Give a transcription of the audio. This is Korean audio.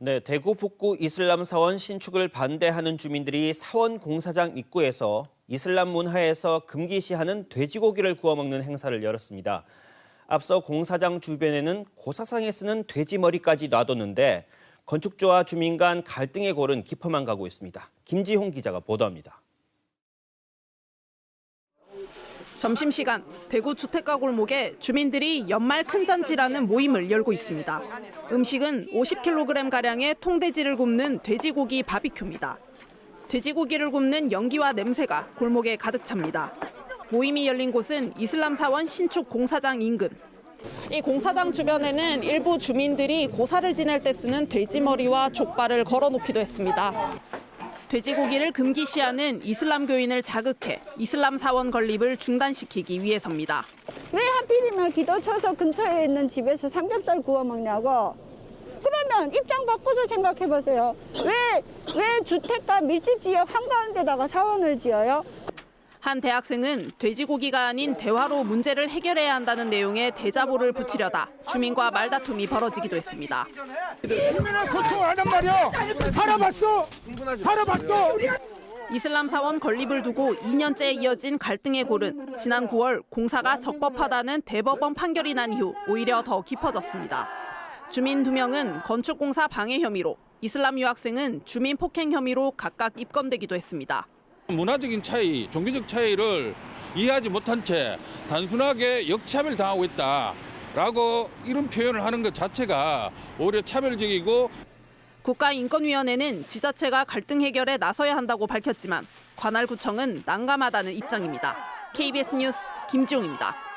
네, 대구 북구 이슬람 사원 신축을 반대하는 주민들이 사원 공사장 입구에서 이슬람 문화에서 금기시하는 돼지고기를 구워 먹는 행사를 열었습니다. 앞서 공사장 주변에는 고사상에 쓰는 돼지 머리까지 놔뒀는데 건축주와 주민 간 갈등의 골은 깊어만 가고 있습니다. 김지홍 기자가 보도합니다. 점심시간 대구 주택가 골목에 주민들이 연말 큰 잔치라는 모임을 열고 있습니다. 음식은 50kg가량의 통돼지를 굽는 돼지고기 바비큐입니다. 돼지고기를 굽는 연기와 냄새가 골목에 가득 찹니다. 모임이 열린 곳은 이슬람 사원 신축 공사장 인근. 이 공사장 주변에는 일부 주민들이 고사를 지낼 때 쓰는 돼지머리와 족발을 걸어놓기도 했습니다. 돼지고기를 금기시하는 이슬람 교인을 자극해 이슬람 사원 건립을 중단시키기 위해서입니다. 왜 하필이면 기도처소 근처에 있는 집에서 삼겹살 구워 먹냐고. 그러면 입장 바꿔서 생각해 보세요. 왜, 왜 주택가 밀집 지역 한가운데다가 사원을 지어요? 한 대학생은 돼지고기가 아닌 대화로 문제를 해결해야 한다는 내용의 대자보를 붙이려다 주민과 말다툼이 벌어지기도 했습니다. 국민은 소통하단 말이야. 살아봤어. 살아봤어. 이슬람 사원 건립을 두고 2년째 이어진 갈등의 골은 지난 9월 공사가 적법하다는 대법원 판결이 난 이후 오히려 더 깊어졌습니다. 주민 2명은 건축공사 방해 혐의로 이슬람 유학생은 주민 폭행 혐의로 각각 입건되기도 했습니다. 문화적인 차이, 종교적 차이를 이해하지 못한 채 단순하게 역차별 당하고 있다라고 이런 표현을 하는 것 자체가 오히려 차별적이고 국가인권위원회는 지자체가 갈등 해결에 나서야 한다고 밝혔지만 관할 구청은 난감하다는 입장입니다. KBS 뉴스 김지용입니다.